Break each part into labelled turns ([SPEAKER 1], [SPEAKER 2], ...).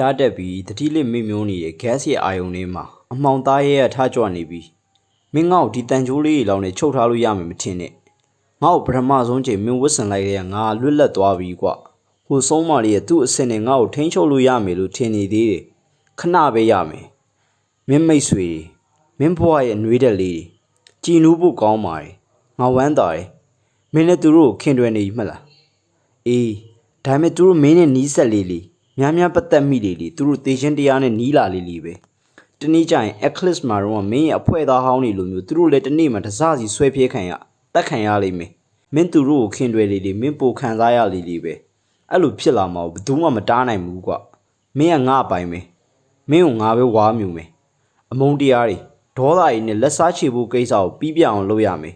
[SPEAKER 1] ဖျားတက်ပြီးတတိလစ်မိမျိုးနေတဲ့ gas ရဲ့အာယုံလေးမှာအမှောင်သားရဲ့ထားကြွနေပြီးမင်းငေါ့ဒီတန်ချိုးလေးတွေလောက်နဲ့ချုပ်ထားလို့ရမယ်မထင်နဲ့ငါ့ကိုပထမဆုံးချိန်မင်းဝတ်ဆင်လိုက်တဲ့ကငါလွတ်လပ်သွားပြီကွဟိုဆုံးမလေးရဲ့သူ့အစင်နဲ့ငါ့ကိုထိန်းချုပ်လို့ရမယ်လို့ထင်နေသေးတယ်ခဏပဲရမယ်မင်းမိတ်ဆွေတွေမင်းဘွားရဲ့နှွေးတက်လေးတွေကြည်နူးဖို့ကောင်းပါတယ်ငါဝမ်းသာတယ်မင်းနဲ့သူတို့ကိုခင်တွယ်နေပြီမလားအေးဒါပေမဲ့သူတို့မင်းနဲ့နီးဆက်လေးလေး များများပတ်သက်မိလေးလေးသူတို့တေချင်းတရားနဲ့နီးလာလေးလေးပဲတနေ့ကျရင် Eclipse မှာတော့မင်းရဲ့အဖွဲသားဟောင်းတွေလိုမျိုးသူတို့လည်းတစ်နေ့မှတစ်စစီဆွဲပြေးခံရတက်ခံရလိမ့်မယ်မင်းသူတို့ကိုခင်တွယ်လေးလေးမင်းပိုခံစားရလေးလေးပဲအဲ့လိုဖြစ်လာမှာဘယ်သူမှမတားနိုင်ဘူးကွမင်းကငါ့အပိုင်ပဲမင်းကိုငါပဲဝါမြူမယ်အမုန်းတရားတွေဒေါသတွေနဲ့လက်စားချေဖို့ကိစ္စကိုပြီးပြအောင်လုပ်ရမယ်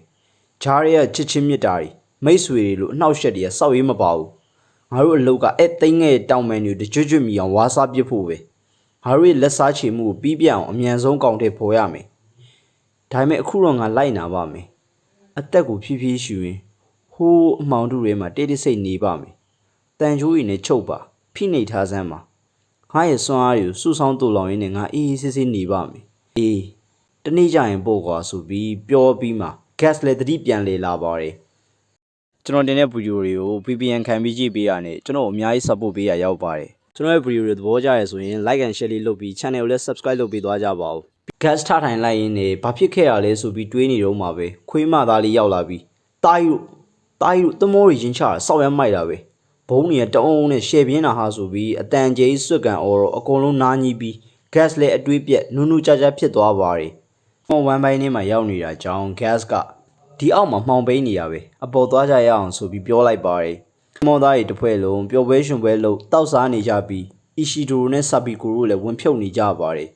[SPEAKER 1] ဂျားရဲချစ်ချင်းမြတ်တာတွေမိတ်ဆွေတွေလို့အနှောက်အယှက်တွေကစောက်ရေးမပါဘူး ငါတို့အလုတ်ကအဲ့သိန်းငယ်တောင်မန်တွေတကြွကြွမီအောင်ဝါစားပစ်ဖို့ပဲငါတို့ရဲ့လက်စားချေမှုကိုပြီးပြအောင်အမြန်ဆုံးကောင်းတဲ့ပေါ်ရမယ်ဒါပေမဲ့အခုတော့ငါလိုက်နာပါမယ်အသက်ကိုဖြည်းဖြည်းရှူရင်ဟိုးအမောင်တို့တွေမှာတိတ်တိတ်ဆိတ်နေပါမယ်တန်ချိုးရီနဲ့ချုပ်ပါဖိနှိပ်ထားစမ်းပါငါရဲ့စွမ်းအားတွေကိုစုဆောင်းတူလောင်ရင်းနဲ့ငါအေးအေးဆေးဆေးနေပါမယ်အေးတနေ့ကျရင်ပို့ကွာဆိုပြီးပြောပြီးမှ gas လည်းတတိပြန်လေလာပါတယ် ကျွန်တော်တင်တဲ့ဗီဒီယိုတွေကို VPN ခံပြီးကြည့်ပေးရနဲ့ကျွန်တော်အများကြီး support ပေးရရောက်ပါတယ်ကျွန်တော်ရဲ့ဗီဒီယိုတွေသဘောကျရဆိုရင် like and share လေးလုပ်ပြီး channel ကိုလည်း subscribe လုပ်ပေးသွားကြပါဦး gas ထထိုင်လိုက်ရင်းနဲ့ဘာဖြစ်ခဲ့ရလဲဆိုပြီးတွေးနေတော့မှာပဲခွေးမသားလေးရောက်လာပြီးတာယူတာယူတမောရီချင်းချတာစောက်ရမ်းမိုက်တာပဲဘုံကြီးကတအုံးနဲ့ရှယ်ပြင်းတာဟာဆိုပြီးအတန်ကြီးစွတ်ကန်အော်တော့အကုန်လုံးနားကြီးပြီး gas လည်းအတွေးပြက်နူးနူးကြကြဖြစ်သွားပါတယ်မော်ဝမ်ပိုင်းထဲမှာရောက်နေတာကြောင့် gas က ဒီအောက်မှာမှောင်ပိန်းနေရပဲအပေါ်သွားကြရအောင်ဆိုပြီးပြောလိုက်ပါတယ်မော်သားတွေတစ်ဖွဲ့လုံးပျော်ပွဲရှင်ပွဲလို့တောက်စားနေကြပြီးအီရှီဒိုနဲ့ဆာဘီကိုတို့လည်းဝင်ဖြုတ်နေကြပါတယ်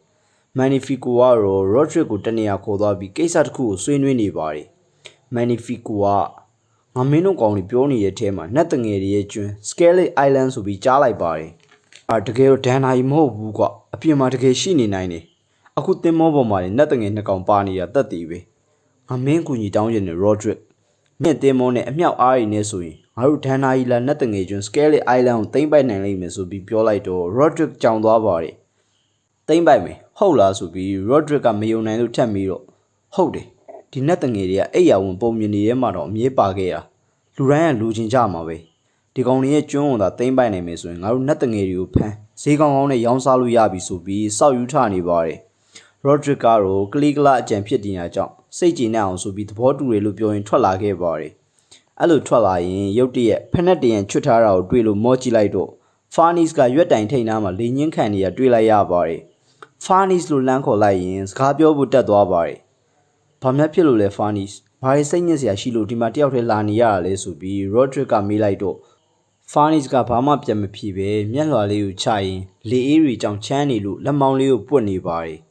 [SPEAKER 1] မန်နီဖီကိုကတော့ရော့ဒရစ်ကိုတနေရာခေါ်သွားပြီးကိစ္စတစ်ခုကိုဆွေးနွေးနေပါတယ်မန်နီဖီကိုကငါမင်းတို့ကောင်တွေပြောနေတဲ့အထဲမှာနတ်တငယ်တွေရဲ့ကျွန်း Scarlet Island ဆိုပြီးကြားလိုက်ပါတယ်အာတကယ်တော့ဒန်နာကြီးမဟုတ်ဘူးကွာအပြင်မှာတကယ်ရှိနေနိုင်တယ်အခုတင်မောပေါ်မှာနေနတ်တငယ်နှစ်ကောင်ပါနေတာတက်တည်ပဲ ငါမင်းကူညီတောင်းကျင်တဲ့ Roderick မြင့်တင်မောနဲ့အမြောက်အားရည်နဲ့ဆိုရင်ငါတို့ဒန်နာကြီးလာနတ်တငယ်ကျွန်း Scarlet Island ကိုသိမ့်ပိုက်နိုင်လိမ့်မယ်ဆိုပြီးပြောလိုက်တော့ Roderick ကြောင်သွားပါတယ်သိမ့်ပိုက်မယ်ဟုတ်လားဆိုပြီး Roderick ကမယုံနိုင်လို့ထက်ပြီးတော့ဟုတ်တယ်ဒီနတ်တငယ်တွေကအိယာဝင်ပုံမြင်နေထဲမှာတော့အမြဲပါခဲ့တာလူတိုင်းကလူချင်းကြမှာပဲဒီကောင်တွေရဲ့ကျွန်းဝန်သာသိမ့်ပိုက်နိုင်မယ်ဆိုရင်ငါတို့နတ်တငယ်တွေကိုဖမ်းဈေးကောင်းကောင်းနဲ့ရောင်းစားလို့ရပြီဆိုပြီးစောက်ယူထနေပါတယ် Roderick ကတော့ကလီကလာအကြံဖြစ်တင်တာကြောင့်စိတ်ကြည်နေအောင်ဆိုပြီးသဘောတူတယ်လို့ပြောရင်ထွက်လာခဲ့ပါတယ်။အဲ့လိုထွက်လာရင်ရုတ်တရက်ဖက်နဲ့တရံချွတ်ထားတာကိုတွေ့လို့မော့ကြည့်လိုက်တော့ Farnis ကရွက်တိုင်ထိန်နားမှာလေညင်းခံနေရတွေ့လိုက်ရပါတယ်။ Farnis လို့လမ်းခေါ်လိုက်ရင်စကားပြောဖို့တက်သွားပါတယ်။ဘာမှဖြစ်လို့လဲ Farnis ။ဘာလို့စိတ်ညစ်စရာရှိလို့ဒီမှာတယောက်တည်းလာနေရတာလဲဆိုပြီး Roderick ကမေးလိုက်တော့ Farnis ကဘာမှပြန်မဖြေပဲမျက်လွှာလေးကိုချရင်လေအေးတွေကြောင့်ချမ်းနေလို့လက်မောင်းလေးကိုပွတ်နေပါတယ်။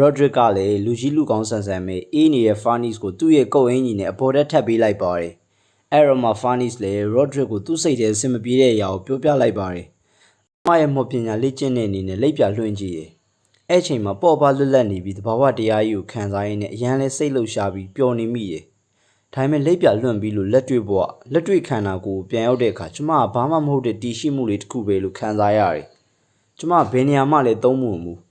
[SPEAKER 1] Roderick ကလည်းလူကြီးလူကောင်းဆန်ဆန်ပဲအေးနေတဲ့ Farnis ကိုသူ့ရဲ့ကုတ်အင်းကြီးနဲ့အပေါ်တက်ထပ်ပေးလိုက်ပါတယ်။အဲ့တော့မှ Farnis လည်း Roderick ကိုသူ့စိတ်ထဲအဆင်မပြေတဲ့အရာကိုပြောပြလိုက်ပါတယ်။မရဲ့မော်ပညာလေ့ကျင့်တဲ့အနေနဲ့လက်ပြလွှင့်ကြည့်တယ်။အဲ့ချိန်မှာပေါ့ပါလွတ်လပ်နေပြီးတဘာဝတရားကြီးကိုခံစားရင်းနဲ့အရန်လဲစိတ်လှုပ်ရှားပြီးပျော်နေမိတယ်။ဒါပေမဲ့လက်ပြလွှင့်ပြီးလို့လက်တွေ့ဘဝလက်တွေ့ခန္ဓာကိုယ်ကိုပြန်ရောက်တဲ့အခါကျမကဘာမှမဟုတ်တဲ့တီရှိမှုလေးတစ်ခုပဲလို့ခံစားရတယ်။ကျမဘယ်နေရာမှလည်းသုံးမှုမမှု။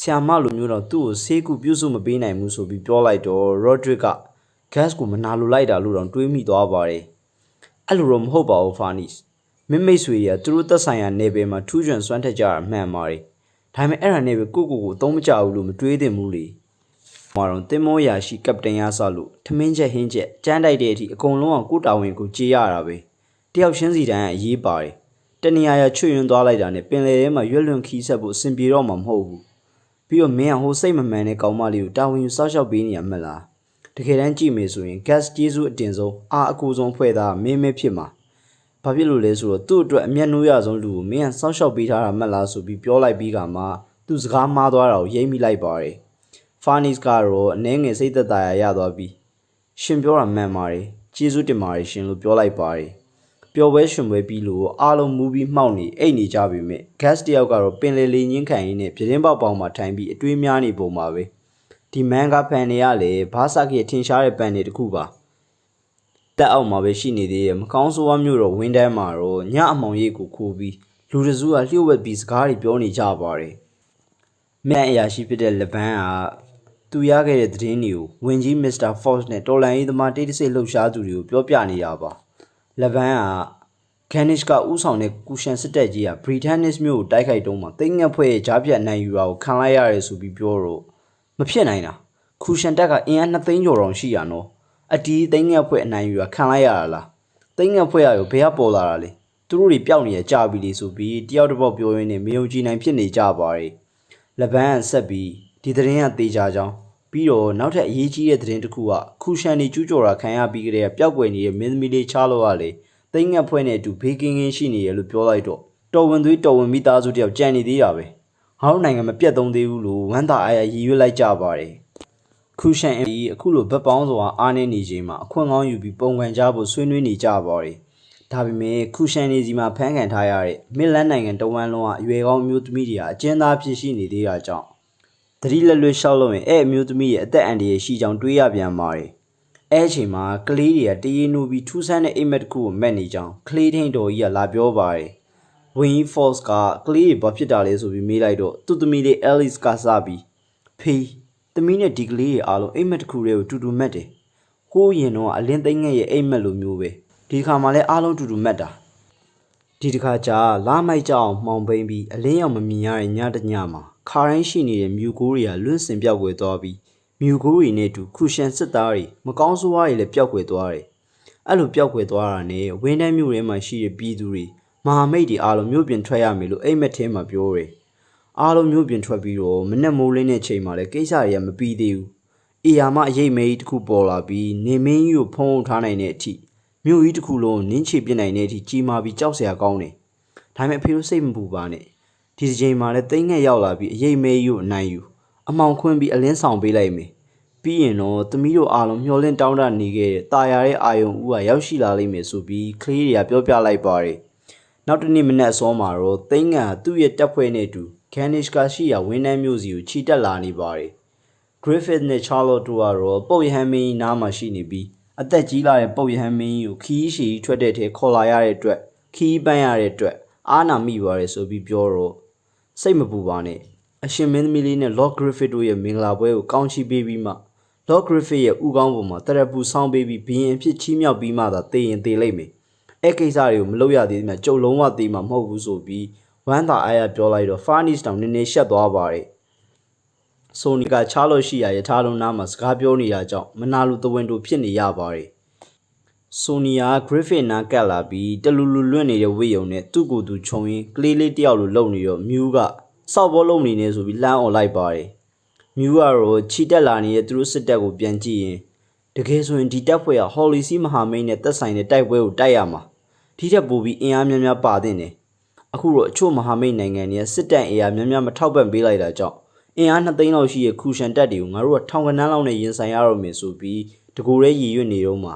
[SPEAKER 1] ဆ iam မလိုမျိုးတော့သူ့ကိုဆေးကူပြုစုမပေးနိုင်ဘူးဆိုပြီးပြောလိုက်တော့ Roderick က gas ကိုမနာလိုလိုက်တာလို့တော့တွေးမိသွားပါတယ်။အဲ့လိုတော့မဟုတ်ပါဘူး Farnis ။မင်းမိတ်ဆွေရသူတို့သက်ဆိုင်ရာနယ်ပယ်မှာထူးချွန်စွမ်းထက်ကြတာမှန်ပါတယ်။ဒါပေမဲ့အဲ့ဒါနဲ့ပဲကိုကိုကိုအသုံးမကျဘူးလို့မတွေးသင့်ဘူးလေ။မှာတော့တင်မောရာရှိကပတိန်ရဆလို့ထမင်းချက်ဟင်းချက်ကြမ်းတိုက်တဲ့အထိအကုန်လုံးကကိုတာဝန်ကိုကြေးရတာပဲ။တယောက်ချင်းစီတိုင်းအရေးပါတယ်။တနေရာရချွတ်ယွန်းသွားလိုက်တာနဲ့ပင်လယ်ထဲမှာရွက်လွန်ခီးဆက်ဖို့အဆင်ပြေတော့မှာမဟုတ်ဘူး။ ပြီးတော့မင်းကဟိုစိတ်မမှန်တဲ့ကောင်မလေးကိုတာဝန်ယူစောက်ရှောက်ပေးနေရမလား။တကယ်တမ်းကြည့်မယ်ဆိုရင် gas ကျေးဇူးအတင်ဆုံးအာအကူဆုံးဖွဲ့သားမင်းမဲဖြစ်မှာ။ဘာဖြစ်လို့လဲဆိုတော့သူ့အတွက်အမျက်နှိုးရဆုံးလူကိုမင်းကစောက်ရှောက်ပေးထားတာမဟုတ်လားဆိုပြီးပြောလိုက်ပြီးကမှသူစကားမှားသွားတာကိုရိမ့်မိလိုက်ပါတယ်။ Farnis ကတော့အနှဲငယ်စိတ်သက်သာရာရသွားပြီးရှင်ပြောတာမှန်ပါတယ်ကျေးဇူးတင်ပါတယ်ရှင်လို့ပြောလိုက်ပါတယ် ပျော်ပွဲရှင်ပွဲပြီးလို့အားလုံးမူပြီးမှောက်နေအိတ်နေကြပြီမြဲ gas တယောက်ကတော့ပင်လေလေညင်းခံရင်းနဲ့ပြတင်းပေါက်ပေါင်းမှာထိုင်ပြီးအတွေးများနေပုံပါပဲဒီမန်ဂါဖန်တွေကလည်းဘားစာကရဲ့ထင်ရှားတဲ့ပန်တွေတခုပါတက်အောက်မှာပဲရှိနေသေးတယ်မကောင်းဆိုးဝါးမျိုးတော့ဝင်းတန်းမှာတော့ညအမောင်ရိပ်ကိုခိုးပြီးလူတစုကလျှို့ဝှက်ပြီးစကားတွေပြောနေကြပါတယ်။မြန်အရာရှိဖြစ်တဲ့လဘန်းကသူရခဲ့တဲ့သတင်းတွေကိုဝင်ကြီးမစ္စတာဖော့စ်နဲ့တော်လန်ရေးသမားတိတ်တဆိတ်လှုပ်ရှားသူတွေကိုပြောပြနေတာပါ။ လဘန်းကကန်နစ်ကဥဆောင်တဲ့ကူရှန်စစ်တပ်ကြီးကဘရီတန်နစ်မြို့ကိုတိုက်ခိုက်တုန်းမှာတိတ်ငက်ဖွဲ့ရဲ့ကြားပြတ်နိုင်ယူတာကိုခံလိုက်ရတယ်ဆိုပြီးပြောတော့မဖြစ်နိုင်တာ။ကူရှန်တက်ကအင်အား2သိန်းကျော်တောင်ရှိရနော်။အတီးတိတ်ငက်ဖွဲ့အနိုင်ယူတာခံလိုက်ရတာလား။တိတ်ငက်ဖွဲ့ရရောဘယ်ကပေါ်လာတာလဲ။သူတို့တွေပျောက်နေရကြပြီလေဆိုပြီးတယောက်တစ်ပေါက်ပြောရင်းနဲ့မယုံကြည်နိုင်ဖြစ်နေကြပါတယ်။လဘန်းကဆက်ပြီးဒီသတင်းကတေချာကြောင်း ပြီးတော့နောက်ထပ်အရေးကြီးတဲ့သတင်းတစ်ခုကခုရှန်နေကျူးကျော်တာခံရပြီးကြတဲ့ပျောက်ကွယ်နေတဲ့မင်းသမီးလေးချားလို့ကလေတိတ်ငက်ဖွဲ့နဲ့အတူဘေးကင်းကင်းရှိနေရလို့ပြောလိုက်တော့တော်ဝင်သွေးတော်ဝင်မိသားစုတယောက်ကြံနေသေးတာပဲ။ဟောင်းနိုင်ငံမပြတ်သုံးသေးဘူးလို့ဝမ်းသာအားရရည်ရွယ်လိုက်ကြပါတယ်။ခုရှန်အီအခုလိုဗက်ပေါင်းစွာအားနေနေချိန်မှာအခွင့်ကောင်းယူပြီးပုံကန်ကြဖို့ဆွေးနွေးနေကြပါတယ်။ဒါပေမဲ့ခုရှန်နေစီမှာဖမ်းခံထားရတဲ့မစ်လန်နိုင်ငံတဝမ်းလုံးကအရွယ်ကောင်းမျိုးသမီးတွေဟာအကျဉ်းသားဖြစ်ရှိနေသေးတာကြောင့် တတိလက်လွတ်လျှောက်လို့ရင်အဲ့အမျိုးသမီးရဲ့အသက်အန္တရာယ်ရှိကြောင်းတွေးရပြန်ပါတယ်။အဲ့အချိန်မှာကလေးတွေကတရေနူပြီးထူးဆန်းတဲ့အိမ်မက်တစ်ခုကိုမက်နေကြောင်းကလေးထိန်တော်ကြီးကလာပြောပါတယ်။ Win Force ကကလေးတွေဘာဖြစ်တာလဲဆိုပြီးမေးလိုက်တော့သူ့သမီးလေး Alice ကစပြီးဖေးသမီးနဲ့ဒီကလေးတွေအားလုံးအိမ်မက်တစ်ခုတည်းကိုတူတူမက်တယ်။ဟိုးရင်တော့အလင်းသိမ့်ငယ်ရဲ့အိမ်မက်လိုမျိုးပဲ။ဒီခါမှလည်းအားလုံးတူတူမက်တာ။ ဒီတစ်ခါကြာလာမိုက်ကြအောင်မှောင်ပိန်ပြီးအလင်းရောင်မမြင်ရတဲ့ညတစ်ညမှာခါတိုင်းရှိနေတဲ့မြူကိုးတွေကလွန့်စင်ပြောက်ွယ်သွားပြီးမြူကိုးတွေနဲ့အတူခုရှန်စစ်သားတွေမကောင်းဆိုးဝါးတွေလည်းပြောက်ွယ်သွားတယ်။အဲ့လိုပြောက်ွယ်သွားတာနဲ့ဝင်းတန်းမြို့ထဲမှာရှိတဲ့ပြည်သူတွေမဟာမိတ်တွေအားလုံးမြို့ပြင်ထွက်ရမယ်လို့အိမ်မက်ထဲမှာပြောတယ်။အားလုံးမျိုးပြင်ထွက်ပြီးတော့မနဲ့မိုးလင်းတဲ့ချိန်မှာလည်းကိစ္စတွေကမပြီးသေးဘူး။အေယာမအရေးမေးတစ်ခုပေါ်လာပြီးနေမင်းကြီးကိုဖုံးအုပ်ထားနိုင်တဲ့အထိ မြို့ကြီးတစ်ခုလုံးနင်းချေပြစ်နိုင်တဲ့အထိကြီးမားပြီးကြောက်စရာကောင်းတယ်။ဒါပေမဲ့အဖေတို့စိတ်မပူပါနဲ့။ဒီတစ်ချိန်မှာလည်းတိတ်ငက်ရောက်လာပြီးအရေးမေးကြီးကိုအနိုင်ယူအမောင်ခွင်းပြီးအလင်းဆောင်ပေးလိုက်မယ်။ပြီးရင်တော့သမီးတို့အားလုံးမျောလင့်တောင်းတနေခဲ့တဲ့ตาရတဲ့အာယုံဦးကရောက်ရှိလာလိမ့်မယ်ဆိုပြီးကလေးတွေကပြောပြလိုက်ပါတယ်။နောက်တစ်နေ့မနက်အစောမှာတော့သိန်းငံကသူ့ရဲ့တပ်ဖွဲ့နဲ့အတူကန်နစ်ကရှိရာဝင်းနှမ်းမျိုးစီကိုခြိတက်လာနေပါတယ်။ Griffith နဲ့ Charlotte တို့ကတော့ပုတ်ရဟန်းမင်းကြီးနားမှာရှိနေပြီး အသက်ကြီးလာတဲ့ပုတ်ရဟန်းမင်းကြီးကိုခီးရှည်ကြီးထွက်တဲ့ထဲခေါ်လာရတဲ့အတွက်ခီးပန်းရတဲ့အတွက်အားနာမိပါတယ်ဆိုပြီးပြောတော့စိတ်မပူပါနဲ့အရှင်မင်းသမီးလေးနဲ့ Lord Griffith တို့ရဲ့မင်္ဂလာပွဲကိုကောင်းချီးပေးပြီးမှ Lord Griffith ရဲ့ဥကောင်းပေါ်မှာတရပူဆောင်းပေးပြီးဘီရင်အဖြစ်ချီးမြှောက်ပြီးမှသာတည်ရင်တည်လိမ့်မယ်။အဲ့ကိစ္စတွေကိုမလုပ်ရသေးသမျှကြုံလုံးဝတည်မှာမဟုတ်ဘူးဆိုပြီးဝမ်းသာအားရပြောလိုက်တော့ Farnish တောင်နည်းနည်းရှက်သွားပါတယ်။ ဆိုနီကချားလို့ရှိရာယထာလုံးနားမှာစကားပြောနေတာကြောင့်မနာလိုတဝင်းတူဖြစ်နေရပါတယ်။ဆိုနီယာဂရစ်ဖစ်နာကတ်လာပြီးတလူလူလွတ်နေတဲ့ဝိယုံနဲ့သူ့ကိုယ်သူခြုံရင်းကလေးလေးတယောက်လိုလုံနေတော့မြူးကစောက်ဘောလုံနေနေဆိုပြီးလှမ်းអော်လိုက်ပါတယ်။မြူးကတော့ခြိတက်လာနေတဲ့သူတို့စစ်တပ်ကိုပြန်ကြည့်ရင်တကယ်ဆိုရင်ဒီတပ်ဖွဲ့ကဟော်လီစီမဟာမိတ်နဲ့တက်ဆိုင်တဲ့တိုက်ပွဲကိုတိုက်ရမှာ။ဒီထက်ပိုပြီးအင်အားများများပါတဲ့တယ်။အခုတော့အချို့မဟာမိတ်နိုင်ငံတွေကစစ်တပ်အင်အားများများမထောက်ပံ့ပေးလိုက်တာကြောင့် အင်အား2သိန်းလောက်ရှိတဲ့ခုရှန်တပ်တွေကိုငါတို့ကထောင်ကနန်းလောက်နဲ့ရင်ဆိုင်ရတော့မယ်ဆိုပြီးတကူရဲရည်ရွတ်နေတော့မှ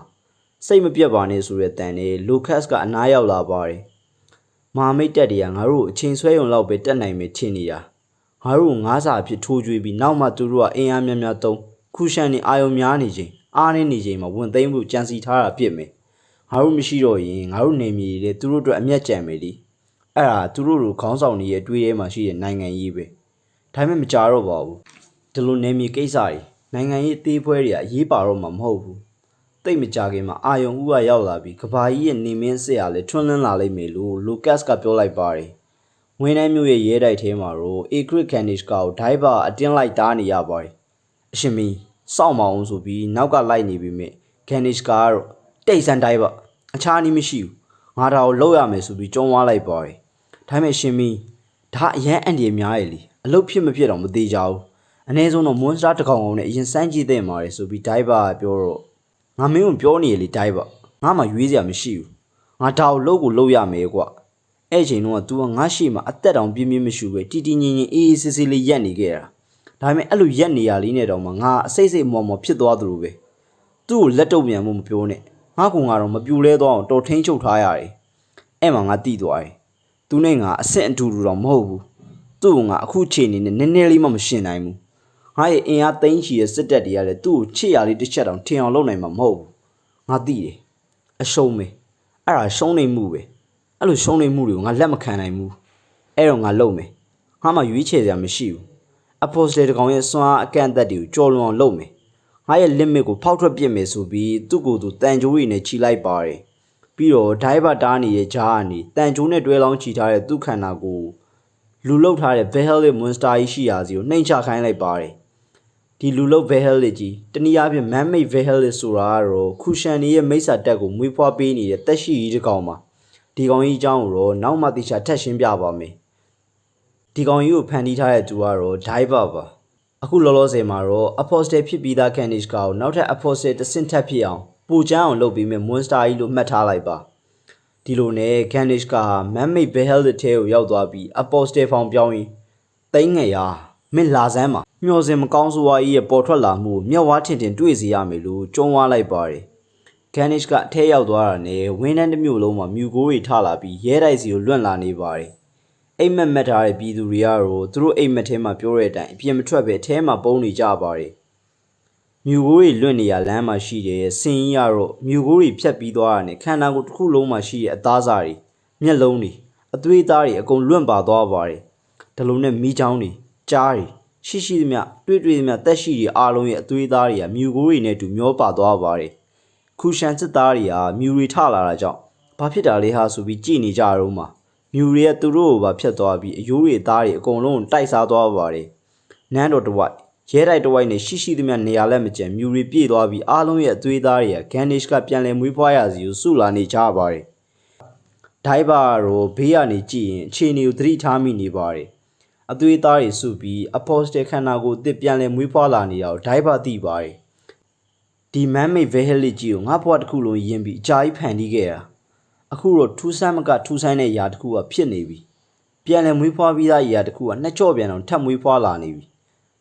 [SPEAKER 1] စိတ်မပြတ်ပါနဲ့ဆိုတဲ့တန်နဲ့လိုကတ်ကအနားရောက်လာပါတယ်။မဟာမိတ်တပ်တွေကငါတို့ကိုအချိန်ဆွဲရုံလောက်ပဲတက်နိုင်မယ်ထင်နေတာ။ငါတို့ကိုငားစာအဖြစ်ထိုးကြွေးပြီးနောက်မှသူတို့ကအင်အားများများသုံးခုရှန်နေအာယုံများနေချိန်အားနေနေချိန်မှာဝင်သိမ်းဖို့ကြံစီထားတာဖြစ်မယ်။ငါတို့မရှိတော့ရင်ငါတို့နေမြေတွေသူတို့အတွက်အမျက်ကြံမယ်လीအဲ့ဒါသူတို့လိုခေါင်းဆောင်တွေရဲ့အတွေးထဲမှာရှိတဲ့နိုင်ငံရေးပဲ။ ဒါပေမဲ့မကြတော့ပါဘူး။ဒီလိုနေမြေကိစ္စတွေနိုင်ငံရေးအသေးဖွဲတွေကအရေးပါတော့မှာမဟုတ်ဘူး။တိတ်မကြခင်မှာအာယုံဦးကရောက်လာပြီးကဘာကြီးရဲ့နေမင်းစစ်ရလဲထွန်းလန်းလာလိမ့်မယ်လို့လိုကတ်ကပြောလိုက်ပါတယ်။ဝင်းနှမ်းမျိုးရဲ့ရဲတိုက်ထဲမှာတော့အေဂရစ်ကန်နစ်ကာကိုဒိုင်ဘာအတင်းလိုက်တားနေရပါတယ်။အရှင်မီစောင့်မအောင်ဆိုပြီးနောက်ကလိုက်နေပြီမြင့်ကန်နစ်ကာကတော့တိတ်ဆန်ဒိုင်ဘာအခြားနည်းမရှိဘူး။ငါဒါကိုလောက်ရမယ်ဆိုပြီးကြုံသွားလိုက်ပါတယ်။ဒါပေမဲ့ရှင်မီဒါအရန်အန်ဒီများရဲ့လी အလုတ်ဖြစ်မဖြစ်တော့မသေးကြဘူး။အ ਨੇ ဆုံးတော့မွန်စတာတစ်ကောင်ကောင်နဲ့အရင်စမ်းကြည့်သင့်ပါတယ်ဆိုပြီးဒိုင်ဘာကပြောတော့ငါမင်းကိုပြောနေရလေဒိုင်ဘာငါမှရွေးစရာမရှိဘူး။ငါဒါကိုလုတ်ကိုလုတ်ရမယ်ကွာ။အဲ့ချိန်တော့ तू ကငါရှိမှအသက်တောင်ပြင်းပြင်းမရှိပဲတီတီငင်ငင်အေးအေးဆေးဆေးလေးရက်နေခဲ့တာ။ဒါပေမဲ့အဲ့လိုရက်နေရလေးနဲ့တော့မှငါအစိတ်စိတ်မော်မော်ဖြစ်သွားသလိုပဲ။သူ့ကိုလက်တော့ပြန်မှုမပြောနဲ့။ငါကငါတော့မပြူလဲသွားအောင်တော်ထင်းချုပ်ထားရတယ်။အဲ့မှာငါတိသွားတယ်။ तू နဲ့ငါအဆင့်အတူတူတော့မဟုတ်ဘူး။ သူ့ကိုငါအခုချိန်နေနဲ့နည်းနည်းလေးမှမရှင်းနိုင်ဘူး။ငါရဲ့အင်အားသိမ်းချီရဲ့စစ်တပ်တွေကလည်းသူ့ကိုချစ်ရလေးတစ်ချက်တောင်ထင်အောင်လုပ်နိုင်မှာမဟုတ်ဘူး။ငါသိတယ်။အရှုံးပဲ။အဲ့ဒါရှုံးနေမှုပဲ။အဲ့လိုရှုံးနေမှုတွေကိုငါလက်မခံနိုင်ဘူးအဲ့တော့ငါလုပ်မယ်ငါမှရွေးချယ်စရာမရှိဘူးအပိုစတယ်တကောင်ရဲ့စွမ်းအားအကန့်အသတ်တွေကိုကြော်လွန်အောင်လုပ်မယ်ငါရဲ့ limit ကိုဖောက်ထွက်ပစ်မယ်ဆိုပြီးသူ့ကိုယ်သူတန်ကြိုးရီနဲ့ခြိလိုက်ပါတယ်ပြီးတော့ဒိုင်းဘတားနေတဲ့ဂျားကနေတန်ကြိုးနဲ့တွဲလောင်းခြိထားတဲ့သူ့ခန္ဓာကိုယ် လူလုတ်ထားတဲ့ Vehelic Monster ကြီးရှိရာစီကိုနှိမ်ချခိုင်းလိုက်ပါတယ်ဒီလူလုတ် Vehelic ကြီးတနည်းအားဖြင့် man-made Vehelic ဆိုတာကတော့ခုရှန်နေရဲ့မိစ္ဆာတက်ကိုမွေးဖွားပေးနေတဲ့တက်ရှိကြီးတစ်ကောင်ပါဒီကောင်ကြီးအကြောင်းကိုတော့နောက်မှတိကျထပ်ရှင်းပြပါမယ်ဒီကောင်ကြီးကိုဖန်တီးထားတဲ့သူကတော့ Diver ပါအခုလောလောဆယ်မှာတော့ Apostle ဖြစ်ပြီးသား Candice ကိုနောက်ထပ် Apostle တစ်ဆင့်ထပ်ဖြစ်အောင်ပူချမ်းအောင်လုပ်ပြီးမြ Monster ကြီးလို့မှတ်ထားလိုက်ပါ ဒီလိုနဲ့ Candice က man-made Vehelic ထဲကိုရောက်သွားပြီး Apostle ဖောင်ပြောင်းရင်တိန်းငရာမင်းလာစမ်းမှာမျောစင်မကောင်းဆိုးဝါးကြီးရဲ့ပေါ်ထွက်လာမှုကိုမျက်ဝါးထင်ထင်တွေ့စီရမယ်လို့ကြုံဝါလိုက်ပါတယ်။ကန်နစ်ကအထဲရောက်သွားတာနဲ့ဝင်းတန်းတစ်မျိုးလုံးမှာမြူကိုးတွေထလာပြီးရဲတိုက်စီကိုလွန့်လာနေပါတယ်။အိမ်မက်မက်ထားတဲ့ပြည်သူတွေကတော့သူတို့အိမ်မက်ထဲမှာပြောတဲ့အတိုင်းအပြင်မထွက်ပဲအထဲမှာပုံနေကြပါတယ်။ မြူကိုးတွေလွန့်နေရလမ်းမှာရှိတဲ့စင်ကြီးကတော့မြူကိုးတွေဖြတ်ပြီးသွားတာနဲ့ခန္ဓာကိုယ်တစ်ခုလုံးမှာရှိတဲ့အသားစားတွေမျက်လုံးတွေအသွေးသားတွေအကုန်လွန့်ပါသွားပါတယ်။ဒါလုံးနဲ့မိချောင်းတွေကြားတွေရှိရှိသမျှတွေ့တွေ့သမျှတက်ရှိတွေအားလုံးရဲ့အသွေးသားတွေကမြူကိုးတွေနဲ့တူမျောပါသွားပါတယ်။ခူရှန်စစ်သားတွေကမြူတွေထလာတာကြောင့်ဘာဖြစ်တာလဲဟာဆိုပြီးကြည်နေကြတော့မှမြူတွေကသူတို့ကိုပါဖျက်သွားပြီးအယိုးတွေသားတွေအကုန်လုံးတိုက်စားသွားပါတယ်။နန်းတော်တစ်ဝိုက် ရဲတိုက်တစ်ဝိုက်နဲ့ရှိရှိသမျှနေရာလက်မကျန်မြူတွေပြေးသွားပြီးအားလုံးရဲ့အသွေးသားတွေကဂန်နစ်ကပြန်လည်မွေးဖွားရစီကိုစုလာနေကြပါတယ်။ဒိုင်ဘာကတော့ဘေးကနေကြည့်ရင်အခြေအနေကိုသတိထားမိနေပါတယ်။အသွေးသားတွေစုပြီးအပေါ်စတယ်ခန္ဓာကိုယ်အစ်ပြန်လည်မွေးဖွားလာနေတာကိုဒိုင်ဘာသိပါတယ်။ဒီ man-made vehicle ကြီးကိုငါဘွားတစ်ခုလုံးယင်ပြီးအကြာကြီးဖန်တီးခဲ့တာ။အခုတော့ထူးဆန်းမကထူးဆန်းတဲ့ຢာတစ်ခုကဖြစ်နေပြီ။ပြန်လည်မွေးဖွားပြီးသားຢာတစ်ခုကနှစ်ကြော့ပြန်အောင်ထပ်မွေးဖွားလာနေပြီ။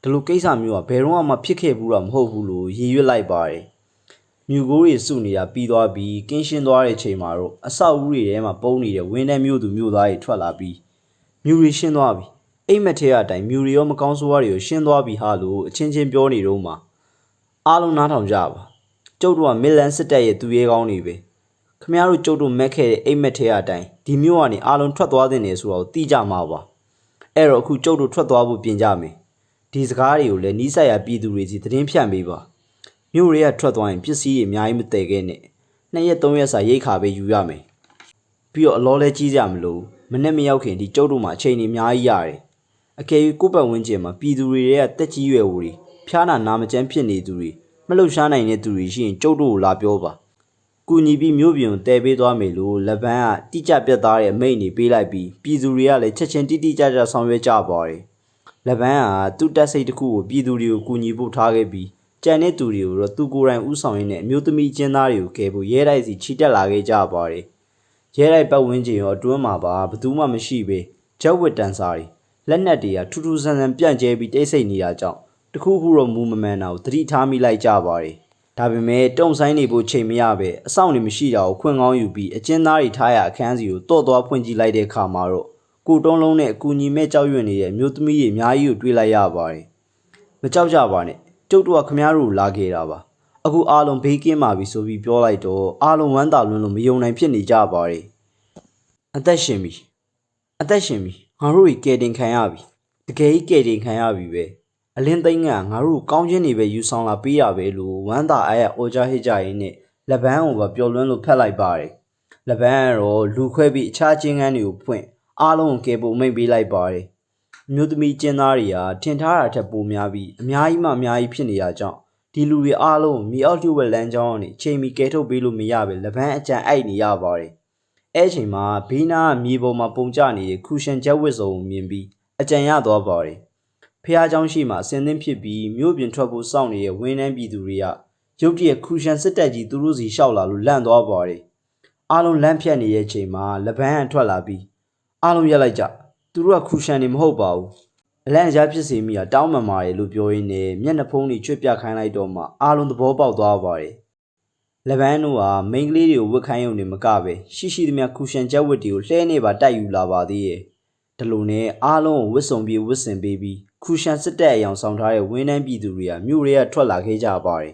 [SPEAKER 1] ဒီလိုကိစ္စမျိုးကဘယ်တော့မှဖြစ်ခဲ့ဘူးတော့မဟုတ်ဘူးလို့ရည်ရွယ်လိုက်ပါတယ်။မြူကိုးတွေစုနေတာပြီးသွားပြီးကင်းရှင်းသွားတဲ့ချိန်မှာတော့အဆောက်အဦတွေထဲမှာပုံနေတဲ့ဝင်းထဲမျိုးသူမျိုးသားတွေထွက်လာပြီးမြူတွေရှင်းသွားပြီ။အိမ်မက်ထဲကအတိုင်းမြူတွေရောမကောင်းဆိုးဝါးတွေကိုရှင်းသွားပြီဟာလို့အချင်းချင်းပြောနေတော့မှအားလုံးနားထောင်ကြပါ။ကျုပ်တို့ကမီလန်စစ်တပ်ရဲ့သူရဲကောင်းတွေပဲ။ခမရတို့ကျုပ်တို့မက်ခဲ့တဲ့အိမ်မက်ထဲကအတိုင်းဒီမျိုးကနေအားလုံးထွက်သွားတဲ့နေဆိုတော့သိကြမှာပါ။အဲ့တော့အခုကျုပ်တို့ထွက်သွားဖို့ပြင်ကြမယ်။ ဒီစကားတွေကိုလည်းနီးစပ်ရာပြည်သူတွေစီသတင်းဖြန့်ပေးပါ။မြို့တွေကထွက်သွားရင်ပစ္စည်းတွေအများကြီးမတည်ခဲ့နဲ့။နှစ်ရက်သုံးရက်စာရိတ်ခါပဲယူရမယ်။ပြီးတော့အလောလဲကြီးကြမလို့မနဲ့မရောက်ခင်ဒီကျုပ်တို့မှာအချိန်ကြီးအများကြီးရတယ်။အကယ်၍ကိုယ့်ဘက်ဝန်းကျင်မှာပြည်သူတွေကတက်ကြီးရွယ်ဝူတွေဖျားနာနာမကျန်းဖြစ်နေသူတွေမလှုပ်ရှားနိုင်တဲ့သူတွေရှိရင်ကျုပ်တို့ကိုလာပြောပါ။ကူညီပြီးမြို့ပြင်ကိုတဲပေးသွားမယ်လို့လက်ပန်းကတိကျပြတ်သားတဲ့အမိန့်တွေပေးလိုက်ပြီးပြည်သူတွေကလည်းချက်ချင်းတိတိကျကျဆောင်ရွက်ကြပါတယ်။ လက်ပန်းကသူ့တက်စိတ်တစ်ခုကိုပြည်သူတွေကိုကူညီဖို့ထားခဲ့ပြီးကြံတဲ့သူတွေကိုတော့သူကိုယ်တိုင်ဥဆောင်ရင်းနဲ့အမျိုးသမီးကျင်းသားတွေကိုကယ်ဖို့ရဲတိုက်စီချီတက်လာခဲ့ကြပါတယ်။ရဲတိုက်ပတ်ဝန်းကျင်ရောအတွင်းမှာပါဘသူမှမရှိပဲဂျက်ဝစ်တန်စာတွေလက်နက်တွေကထူးထူးဆန်းဆန်းပြန့်ကျဲပြီးတိတ်ဆိတ်နေတာကြောင့်တခုခုတော့မူမမှန်တာကိုသတိထားမိလိုက်ကြပါတယ်။ဒါပေမဲ့တုံဆိုင်နေဖို့ချိန်မရပဲအဆောင်နေမရှိတာကိုခွင့်ကောင်းယူပြီးအကျဉ်းသားတွေထားရအခန်းစီကိုတော့သွားဖွင့်ကြည့်လိုက်တဲ့အခါမှာတော့ ကိုတုံးလုံးနဲ့အကူညီမဲ့ကြောက်ရွံ့နေတဲ့အမျိုးသမီးတွေအများကြီးကိုတွေ့လိုက်ရပါတယ်။မကြောက်ကြပါနဲ့ကျုပ်တို့ကခမားတို့ကိုလာခဲ့တာပါ။အခုအားလုံးဘေးကင်းပါပြီဆိုပြီးပြောလိုက်တော့အားလုံးဝမ်းသာလွန်းလို့မယုံနိုင်ဖြစ်နေကြပါတယ်။အသက်ရှင်ပြီ။အသက်ရှင်ပြီ။ငါတို့ကြီးကယ်တင်ခံရပြီ။တကယ်ကြီးကယ်တင်ခံရပြီပဲ။အလင်းသိန်းကငါတို့ကောင်းချင်းနေပဲယူဆောင်လာပေးရပဲလို့ဝမ်းသာအားရအော်ကြဟစ်ကြရင်းနဲ့လက်ပန်းကိုပါပျော်လွန်းလို့ဖက်လိုက်ပါတယ်။လက်ပန်းကတော့လူခွဲပြီးအခြားချင်းကန်းတွေကိုဖွင့် အားလုံးကိုကယ်ဖို့မိတ်ပေးလိုက်ပါတယ်။အမျိုးသမီးကျင်းသားတွေကထင်ထားတာထက်ပိုများပြီးအများကြီးမှအများကြီးဖြစ်နေတာကြောင့်ဒီလူတွေအားလုံးမြေအောက်ကျွတ်ဝက်လမ်းကြောင်းကနေချိန်မီကယ်ထုတ်ပေးလို့မရပဲလက်ပန်းအကြံအိုက်နေရပါတယ်။အဲ့ချိန်မှာဘီနာကမြေပေါ်မှာပုံကျနေတဲ့ခူရှင်ချက်ဝစ်စုံကိုမြင်ပြီးအကြံရသွားပါတယ်။ဖះเจ้าရှိမှအစင်းသင်းဖြစ်ပြီးမြို့ပြင်ထွက်ဖို့စောင့်နေတဲ့ဝင်းနှန်းပြည်သူတွေကရုတ်တရက်ခူရှင်စစ်တပ်ကြီးသူတို့စီရှောက်လာလို့လန့်သွားပါတယ်။အားလုံးလန့်ဖြတ်နေတဲ့ချိန်မှာလက်ပန်းအထွက်လာပြီး အားလုံးရက်လိုက်ကြသူတို့ကခူရှင်နေမဟုတ်ပါဘူး။အလန့်အကြားဖြစ်စေမိတာတောင်းပန်ပါတယ်လို့ပြောရင်းနဲ့မျက်နှာဖုံးတွေချွတ်ပြခိုင်းလိုက်တော့မှအားလုံးသဘောပေါက်သွားပါတယ်။လက်ပန်းတို့ကမိန်းကလေးတွေကိုဝတ်ခိုင်းရုံနဲ့မကပဲရှိရှိသမျှခူရှင်ချက်ဝတ်တွေကိုလှဲနေပါတိုက်ယူလာပါသေးရဲ့။ဒီလိုနဲ့အားလုံးကိုဝတ်စုံပြီးဝတ်ဆင်ပေးပြီးခူရှင်စစ်တပ်အယောင်ဆောင်ထားတဲ့ဝင်းနှန်းပြည်သူတွေကမြို့တွေကထွက်လာခဲ့ကြပါတယ်